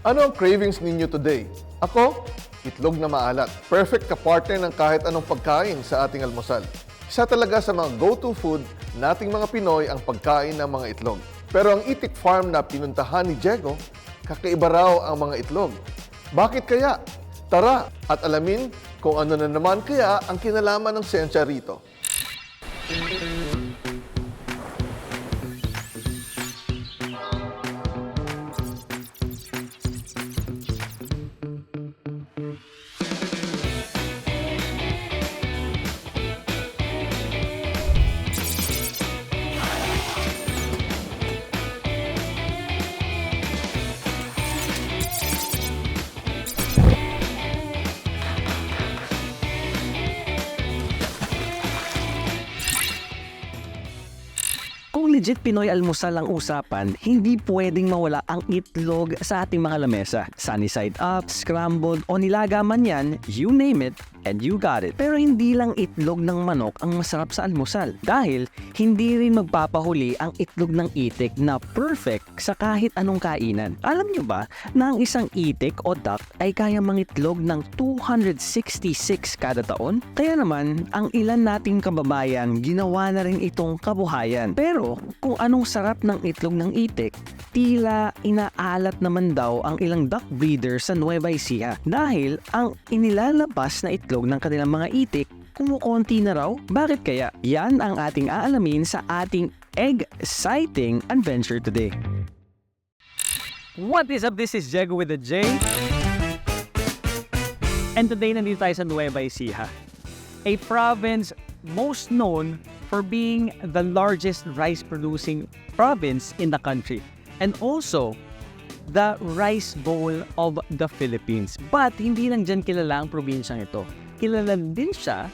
Ano ang cravings ninyo today? Ako, itlog na maalat. Perfect ka-partner ng kahit anong pagkain sa ating almusal. Isa talaga sa mga go-to food nating mga Pinoy ang pagkain ng mga itlog. Pero ang itik farm na pinuntahan ni Diego, kakaiba raw ang mga itlog. Bakit kaya? Tara at alamin kung ano na naman kaya ang kinalaman ng sensya rito. Legit Pinoy almusal ang usapan, hindi pwedeng mawala ang itlog sa ating mga lamesa. Sunny side up, scrambled o nilaga man yan, you name it, and you got it. Pero hindi lang itlog ng manok ang masarap sa almusal. Dahil hindi rin magpapahuli ang itlog ng itik na perfect sa kahit anong kainan. Alam nyo ba na ang isang itik o duck ay kaya mangitlog ng 266 kada taon? Kaya naman, ang ilan nating kababayan ginawa na rin itong kabuhayan. Pero kung anong sarap ng itlog ng itik, tila inaalat naman daw ang ilang duck breeder sa Nueva Ecija dahil ang inilalabas na itlog ng kanilang mga itik kumukonti na raw? Bakit kaya? Yan ang ating aalamin sa ating egg-citing adventure today. What is up? This is Jego with a J. And today nandito tayo sa Nueva Ecija, a province most known for being the largest rice producing province in the country and also the rice bowl of the Philippines. But hindi lang dyan kilala ang probinsyang ito. Kilala din siya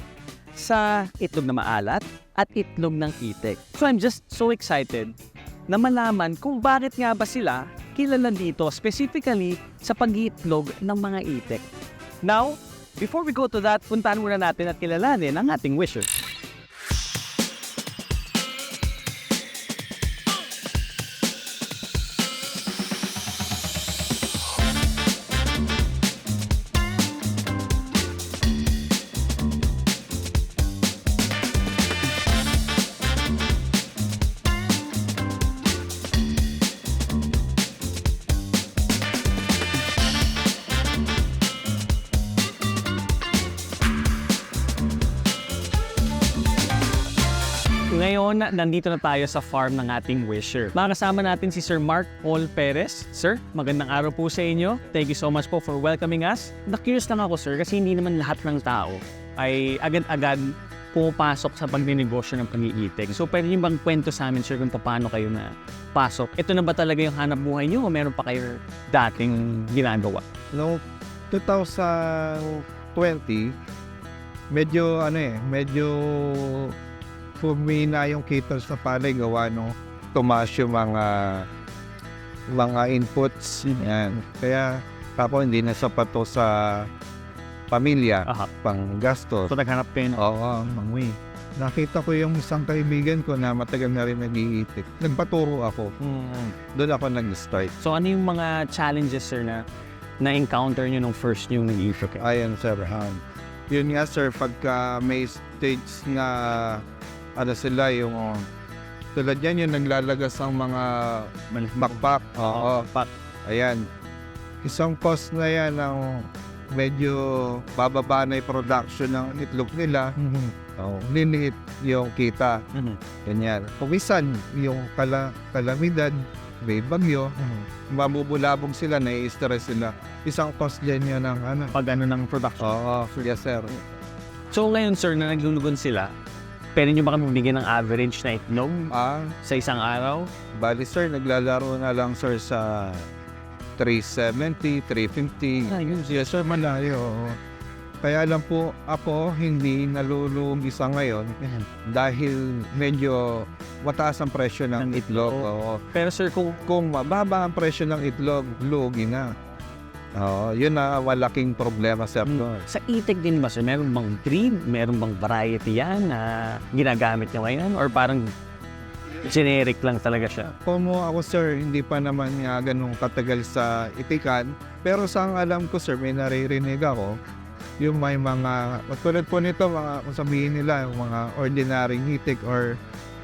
sa itlog na maalat at itlog ng itik. So I'm just so excited na malaman kung bakit nga ba sila kilala dito specifically sa pag-iitlog ng mga itik. Now, before we go to that, puntahan muna natin at kilalanin ang ating wisher. Ngayon, nandito na tayo sa farm ng ating wisher. Makasama natin si Sir Mark Paul Perez. Sir, magandang araw po sa inyo. Thank you so much po for welcoming us. Na-curious lang ako, sir, kasi hindi naman lahat ng tao ay agad-agad pumapasok sa pagninegosyo ng pag-iitig. So, pwede niyo bang kwento sa amin, sir, kung paano kayo na pasok? Ito na ba talaga yung hanap buhay niyo o meron pa kayo dating ginagawa? Noong 2020, medyo ano eh, medyo humina yung kita sa palay gawa no tumaas yung mga mga inputs yan. Kaya tapos hindi na sapat to sa pamilya Aha. pang gastos. So, naghanap kayo ng Oo, mangwi. nakita ko yung isang kaibigan ko na matagal na rin nag-iitik. Nagpaturo ako. Hmm. Doon ako nag-start. So, ano yung mga challenges, sir, na na-encounter nyo nung first yung kayo? Ayan, sir. Um, yun nga, sir, pagka may stage na ano sila, yung uh, tulad yan, yung naglalagas ng mga backpack. Oo. Pak. Ayan. Isang cost na yan ng medyo bababa na yung production ng itlog nila. Oh, liliit yung kita. Ganyan. Kumisan, yung kala, kalamidad, may bagyo, mabubulabog sila, nai-stress sila. Isang cost din yun ng ano. Pag ano ng production. Oo, yes sir. So, ngayon, sir, na naglulugon sila, pwede nyo ba kami bigyan ng average na itlog Ah, sa isang araw? bali sir, naglalaro na lang sir sa 370, 350. Ayun. Yes sir, malayo. Kaya lang po ako hindi nalulugi sa ngayon dahil medyo mataas ang presyo ng Ng itlog. itlog. Oo. Pero, sir, kung Kung mababa ang presyo ng itlog, lugi na. Oo, yun na malaking problema sir. doon. sa itik din ba, sir, meron bang breed, meron bang variety yan na ginagamit nyo ngayon? Or parang generic lang talaga siya. Como ako sir, hindi pa naman nga ganun katagal sa itikan. Pero sa ang alam ko sir, may naririnig ako. Yung may mga, tulad po nito, mga, kung sabihin nila, yung mga ordinary itik or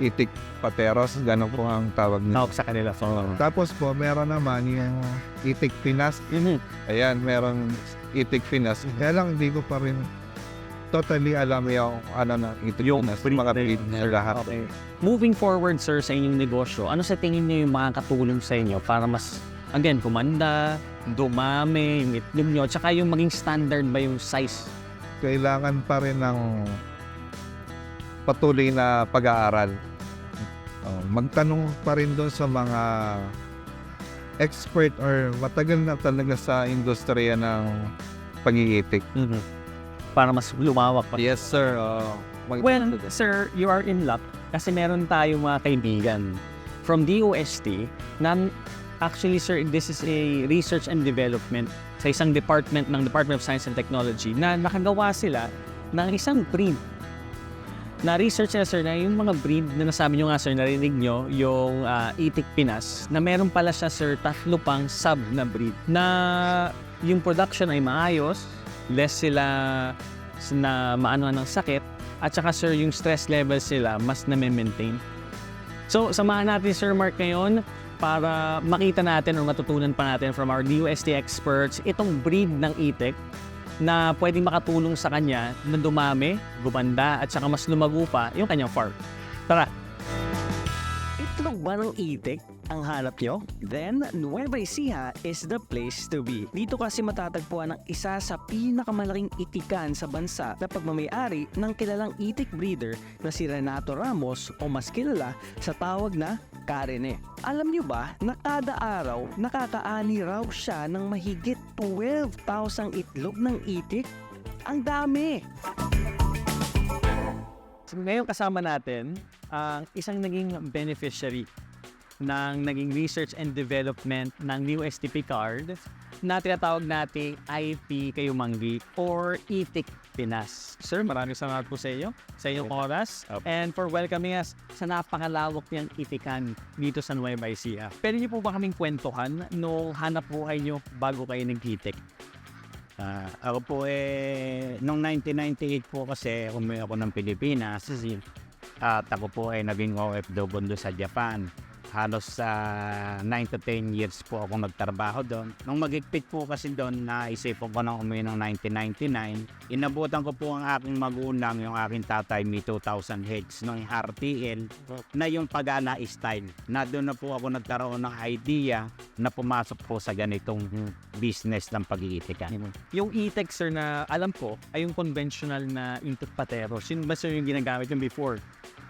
itik pateros, ganun po ang tawag nila. Tawag sa kanila. So, Tapos po, meron naman yung itik pinas. Mhm. Ayan, meron itik pinas. Kaya lang, hindi ko pa rin totally alam yung ano na itik Yung pinas. breed Mga na breed yun. na lahat. Okay. Moving forward, sir, sa inyong negosyo, ano sa tingin niyo yung makakatulong sa inyo para mas, again, kumanda, dumami, yung itlog nyo, tsaka yung maging standard ba yung size? kailangan pa rin ng patuloy na pag-aaral. Oh, magtanong pa rin doon sa mga expert or matagal na talaga sa industriya ng pag-iitik. Para mas lumawak pa. Yes, sir. Oh, mag- Well, sir, you are in luck kasi meron tayong mga kaibigan from DOST na actually, sir, this is a research and development sa isang department ng Department of Science and Technology na nakagawa sila ng isang breed na research na sir na yung mga breed na nasabi nyo nga sir, narinig nyo, yung ah, Itik Pinas, na meron pala siya sir, tatlo pang sub na breed na yung production ay maayos, less sila na maano ng sakit, at saka sir, yung stress levels sila mas na maintain So, samahan natin Sir Mark ngayon para makita natin o matutunan pa natin from our DUST experts itong breed ng itik na pwedeng makatulong sa kanya na dumami, gumanda, at saka mas lumago pa yung kanyang farm. Tara! Itlog ba ng itik ang hanap nyo? Then, Nueva Ecija is the place to be. Dito kasi matatagpuan ang isa sa pinakamalaking itikan sa bansa na pagmamayari ng kilalang itik breeder na si Renato Ramos o mas kilala sa tawag na Karene. Alam nyo ba na kada araw nakakaani raw siya ng mahigit 12,000 itlog ng itik? Ang dami! So, ngayon kasama natin ang isang naging beneficiary ng naging research and development ng new STP card na tinatawag nating IP Kayumanggi or ITIC Pinas. Sir, maraming salamat po sa iyo, sa inyong oras, and for welcoming us sa napakalawak niyang itikan dito sa Nueva Ecija. Pwede niyo po ba kaming kwentuhan nung hanap buhay niyo bago kayo nag-itik? Ah, ako po eh, noong 1998 po kasi umuwi ako ng Pilipinas. At ako po ay naging OFW sa Japan. Halos sa 9 to 10 years po ako nagtrabaho doon. Nung magigpit po kasi doon, naisipan ko nang umuwi ng 1999. Inabutan ko po ang aking magulang, yung aking tatay, may 2,000 heads ng RTL na yung pagana style. Na doon na po ako nagkaroon ng idea na pumasok po sa ganitong business ng pag-iitikan. Yung e-tech sir na alam ko ay yung conventional na patero. Sino ba sir yung ginagamit yung before?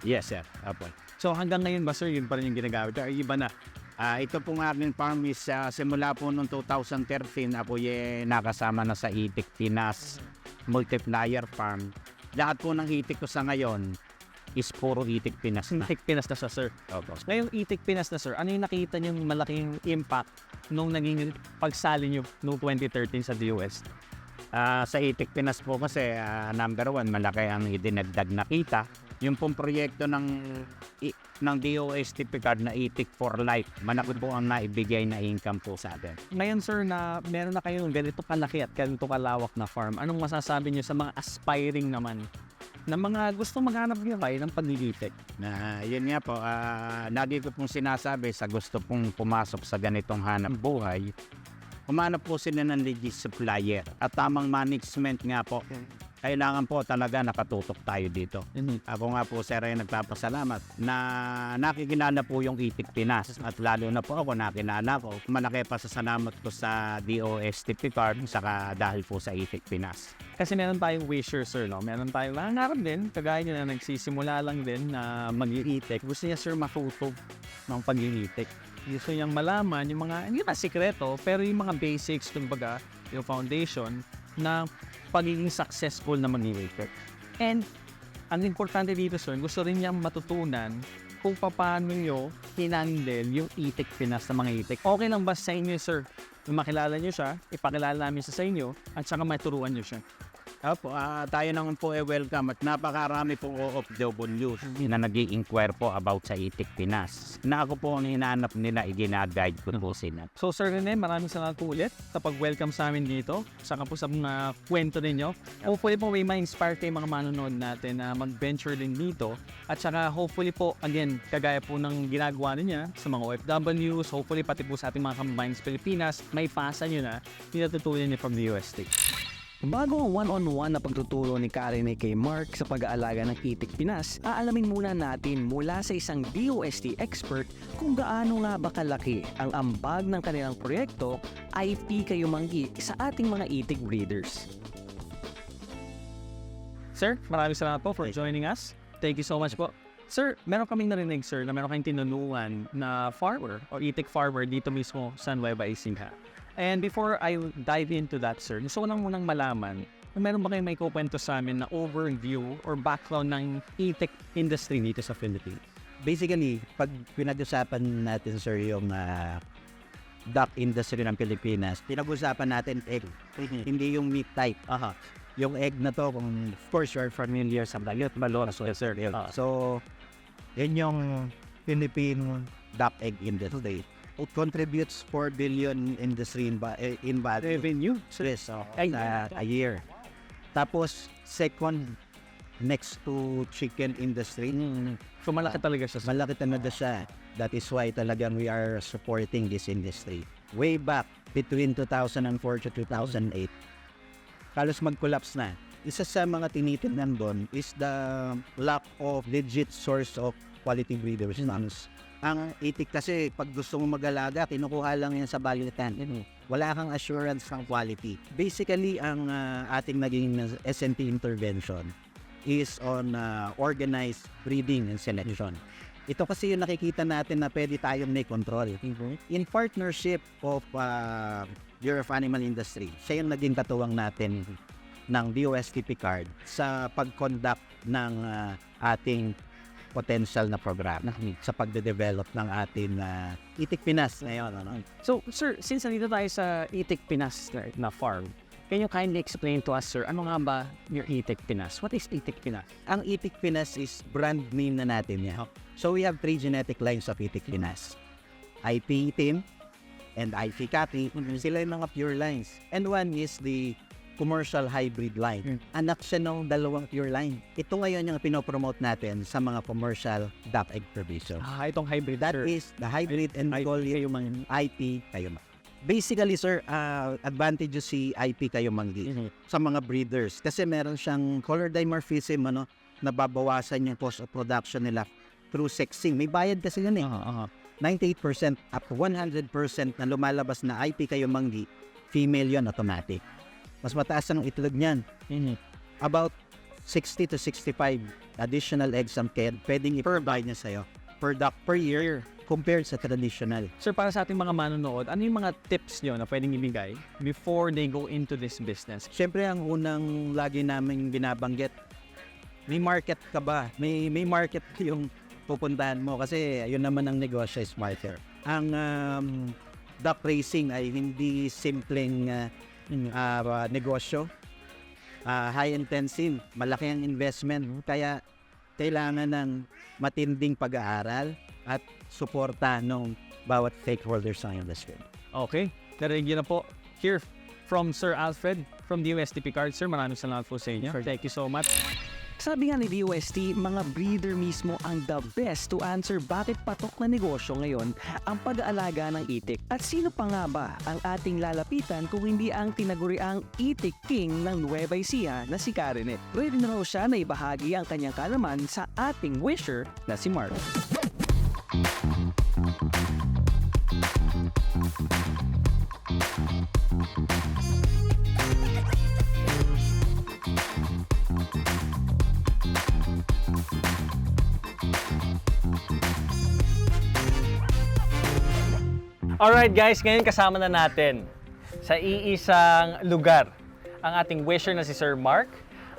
Yes, sir. Apo. So hanggang ngayon ba sir yun pa rin yung ginagamit? Or iba na? Ah, ito pong aking farm is ah, simula po noong 2013 ako ye nakasama na sa Itik Pinas Multiplier Farm. Lahat po ng itik ko sa ngayon is puro itik Pinas na. Itik Pinas na siya sir. Opo. Ngayong itik Pinas na sir, ano yung nakita niyong malaking impact nung naging pagsali niyo noong 2013 sa DOS? Ah, sa Itik Pinas po kasi ah, number one, malaki ang idinagdag na kita. Yung pong proyekto ng i- ng DOSTP card na Itik for Life, malaki po ang naibigay na income po sa atin. Ngayon sir na meron na kayong ganito kalaki at ganito kalawak na farm, anong masasabi niyo sa mga aspiring naman na mga gusto maghanap niyo kayo ng paglilitik? Na yun nga po, ah, lagi ko pong sinasabi sa gusto pong pumasok sa ganitong hanap buhay, humanap po sila ng legit supplier at tamang management nga po. Kailangan po talaga nakatutok tayo dito. Ako nga po sir ay nagpapasalamat na nakikilala po yung Itik Pinas at lalo na po ako nakilala ko. Malaki pa sa salamat ko sa DOSTP card saka dahil po sa Itik Pinas. Kasi meron tayong wisher sir, no? Meron tayong nangarap din, kagaya niya na nagsisimula lang din na mag-iitik. Gusto niya sir matuto ng pag-iitik. Gusto niyang malaman yung mga, hindi na sikreto, pero yung mga basics, kumbaga, yung foundation na pagiging successful na mag-iitik. And ang importante dito sir, gusto rin niyang matutunan kung paano nyo hinandle yung itik Pinas na mga itik. Okay lang ba sa inyo sir? Yung makilala nyo siya, ipakilala namin siya sa inyo, at saka maturuan nyo siya. Opo, ah, tayo naman po eh welcome at napakarami po OFWs na nag inquire po about sa Itik Pinas. Na ako po ang hinahanap nila, i-guide ko po sila. So Sir Rene, maraming salamat po ulit sa pag-welcome sa amin dito. Saka po sa mga kwento ninyo. Hopefully po may ma-inspire kayo mga manonood natin na mag-venture din dito. At saka hopefully po, again, kagaya po ng ginagawa niya sa mga OFWs, hopefully pati po sa ating mga kababayan sa Pilipinas, may pasa nyo na pinatutunan niyo from the UST. Bago ang one-on-one na pagtuturo ni Karen kay Mark sa pag-aalaga ng Itik Pinas, aalamin muna natin mula sa isang DOST expert kung gaano nga ba kalaki ang ambag ng kanilang proyekto IP kayo manggi sa ating mga itik breeders. Sir, maraming salamat po for joining us. Thank you so much po. Sir, meron kaming narinig sir na meron kayong tinanungan na farmer or itik farmer dito mismo sa Nueva Ecija. And before I dive into that, sir, gusto ko lang munang malaman, meron ba kayong may kukwento sa amin na overview or background ng e-tech industry dito sa Philippines? basically, pag pinag-usapan natin sir yung ah, duck industry ng Pilipinas, pinag-usapan natin egg, hindi yung meat type. Aha. Yung egg na to, kung of course you're familiar sa Balut, Balot, so, sir, yun. Ah. so yun yung Philippine duck egg industry. It contributes 4 billion industry in, ba- eh, in value. Revenue? Yes, so, Ay, sa- a year. Tapos, second, next to chicken industry, Mm, so malaki talaga siya. malaki talaga siya. That is why talagang we are supporting this industry. Way back between 2004 to 2008, halos mag-collapse na. Isa sa mga tinitingnan doon is the lack of legit source of quality breeders. Ang itik kasi, pag gusto mo mag-alaga, kinukuha lang yan sa balitan. Wala kang assurance ng quality. Basically, ang ah, ating naging SNT intervention is on ah, organized breeding and selection. Ito kasi yung nakikita natin na pwede tayong may control. In partnership of uh, Bureau of Animal Industry, siya yung naging katuwang natin ng DOST Picard sa pag-conduct ng ah, ating potential na program sa pagde-develop ng ating uh, Itik Pinas ngayon. Ano? So, sir, since nandito tayo sa Itik Pinas na- na farm, can you kindly explain to us, sir, ano nga ba your Itik Pinas? What is Itik Pinas? Ang Itik Pinas is brand name na natin yan. So we have three genetic lines of Itik Pinas. IP Team and IP Cati. Sila yung mga pure lines. And one is the commercial hybrid line. Anak siya ng dalawang pure line. Ito ngayon yung pinopromote natin sa mga commercial duck egg producers. Ah, itong hybrid, That sir. is the hybrid and IP call it kayo man. IP kayo Basically, sir, uh, advantage si IP kayo manggi sa mga breeders kasi meron siyang color dimorphism ano nababawasan yung cost of production nila through sexing. May bayad kasi yun eh. Aha, aha. 98% up to 100% na lumalabas na IP kayo manggi, female yun automatic. Mas mataas ang itlog niyan. About 60 to 65 additional eggs ang kaya pwedeng i-provide niya sa'yo per duck per year compared sa traditional. Sir, para sa ating mga manonood, ano yung mga tips nyo na pwedeng ibigay before they go into this business? Siyempre, ang unang lagi namin binabanggit, may market ka ba? May, may market yung pupuntahan mo kasi yun naman ang negosyo is market. Ang um, duck racing ay hindi simpleng uh, uh, negosyo. Uh, high intensive, malaki ang investment. Kaya kailangan ng matinding pag-aaral at suporta ng bawat stakeholders ng industry. Okay, narinig na po here from Sir Alfred from the UST Picard. Sir, maraming salamat po sa inyo. Thank you so much. Sabi nga ni DOST, mga breeder mismo ang the best to answer bakit patok na negosyo ngayon ang pag-aalaga ng itik. At sino pa nga ba ang ating lalapitan kung hindi ang tinaguriang itik king ng Nueva Ecija na si Karen? Ready na raw siya na ibahagi ang kanyang kalaman sa ating wisher na si Mark. Alright guys, ngayon kasama na natin sa iisang lugar ang ating wisher na si Sir Mark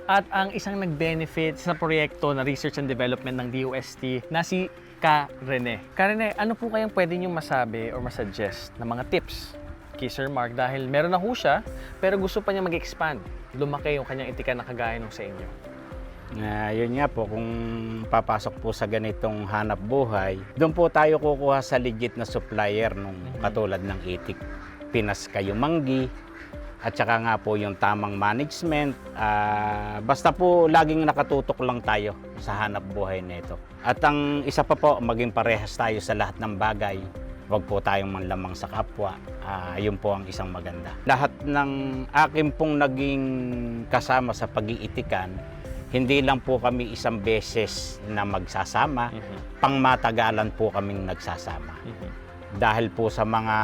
at ang isang nag-benefit sa proyekto na Research and Development ng DOST na si Ka Rene. Ka Rene, ano po kayang pwede nyo masabi or masuggest na mga tips kay Sir Mark dahil meron na ho siya pero gusto pa niya mag-expand lumaki yung kanyang itikan na kagaya nung sa inyo? Ah, yun nga po, kung papasok po sa ganitong hanap buhay, doon po tayo kukuha sa legit na supplier nung katulad ng itik. Pinas kayo manggi, at saka nga po yung tamang management. Ah, basta po laging nakatutok lang tayo sa hanap buhay nito. At ang isa pa po, maging parehas tayo sa lahat ng bagay. Huwag po tayong manlamang sa kapwa. Ah, yun po ang isang maganda. Lahat ng akin pong naging kasama sa pag-iitikan, hindi lang po kami isang beses na magsasama, pangmatagalan po kaming nagsasama. Dahil po sa mga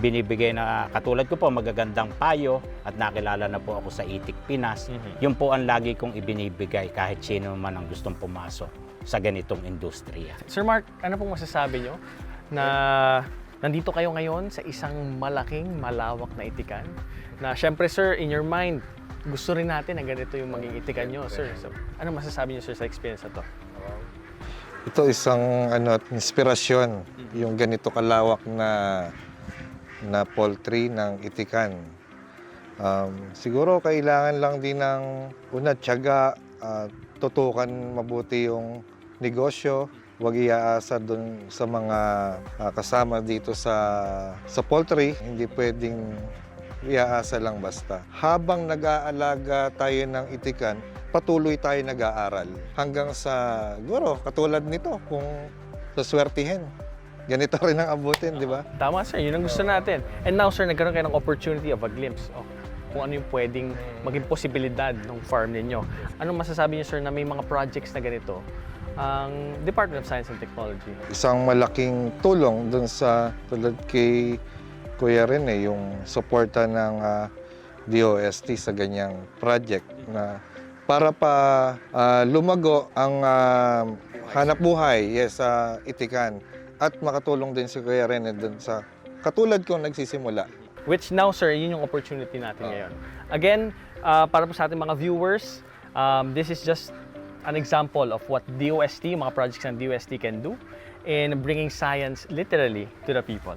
binibigay na katulad ko po, magagandang payo at nakilala na po ako sa Itik Pinas, yun po ang lagi kong ibinibigay kahit sino man ang gustong pumasok sa ganitong industriya. Sir Mark, ano pong masasabi nyo na nandito kayo ngayon sa isang malaking, malawak na itikan? Na syempre sir, in your mind, gusto rin natin na ganito yung maging itikan nyo, sir. So, ano masasabi nyo sir sa experience na to? Ito isang ano, inspirasyon, yung ganito kalawak na na poultry ng itikan. Um, siguro kailangan lang din ng una, tiyaga, at tutukan mabuti yung negosyo. Huwag iaasa dun sa mga ah, kasama dito sa sa poultry. Hindi pwedeng iaasa lang basta. Habang nag-aalaga tayo ng itikan, patuloy tayo nag-aaral. Hanggang sa, siguro, katulad nito, kung saswertihin. Ganito rin ang abutin, di ba? Tama sir, yun ang gusto natin. And now sir, nagkaroon kayo ng opportunity of a glimpse of kung ano yung pwedeng maging posibilidad ng farm ninyo. Anong masasabi niyo sir na may mga projects na ganito ang Department of Science and Technology? Isang malaking tulong dun sa, tulad kay Kuya rin eh, yung suporta ng ah, DOST sa ganyang project na para pa ah, lumago ang ah, hanap buhay yes, sa itikan at makatulong din si Kuya Rene dun sa katulad kong nagsisimula. Which now, sir, yun yung opportunity natin ngayon. Again, uh, para po sa ating mga viewers, um, this is just an example of what DOST, mga projects ng DOST can do in bringing science literally to the people.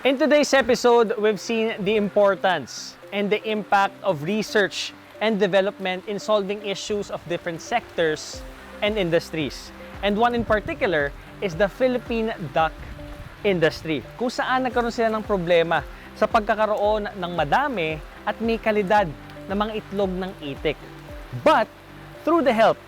In today's episode, we've seen the importance and the impact of research and development in solving issues of different sectors and industries. And one in particular is the Philippine duck industry, kung saan nagkaroon sila ng problema sa pagkakaroon ng madami at may kalidad na mga itlog ng itik. But through the help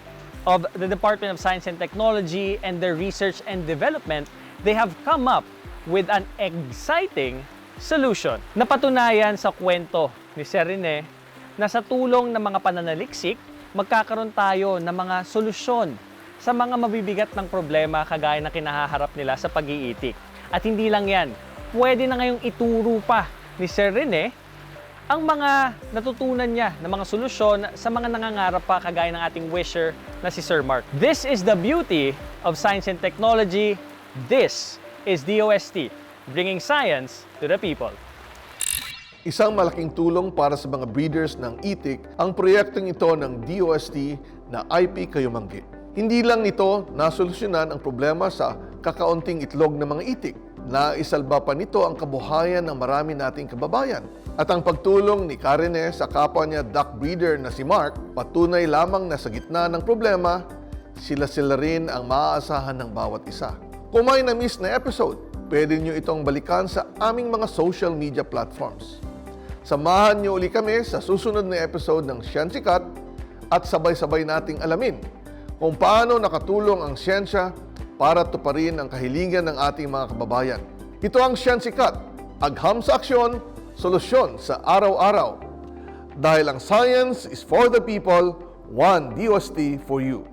of the Department of Science and Technology and their research and development, they have come up with an exciting solution. Napatunayan sa kwento ni Sir Rene na sa tulong ng mga pananaliksik, magkakaroon tayo ng mga solusyon sa mga mabibigat ng problema kagaya na kinahaharap nila sa pag-iitik. At hindi lang yan, pwede na ngayong ituro pa ni Sir Rene ang mga natutunan niya na mga solusyon sa mga nangangarap pa kagaya ng ating wisher na si Sir Mark. This is the beauty of science and technology. This is DOST, bringing science to the people. Isang malaking tulong para sa mga breeders ng itik ang proyektong ito ng DOST na IP Kayumanggi. Hindi lang nito nasolusyonan ang problema sa kakaunting itlog ng mga itik. Naisalba pa nito ang kabuhayan ng marami nating kababayan. At ang pagtulong ni Karine sa kapwa niya duck breeder na si Mark, patunay lamang na sa gitna ng problema, sila-sila rin ang maaasahan ng bawat isa. Kung may na-miss na episode, pwede nyo itong balikan sa aming mga social media platforms. Samahan niyo uli kami sa susunod na episode ng Sciensikat at sabay-sabay nating alamin kung paano nakatulong ang siyensya para tuparin ang kahilingan ng ating mga kababayan. Ito ang Sciensikat, agham sa aksyon, solusyon sa araw-araw. Dahil ang science is for the people, one DOST for you.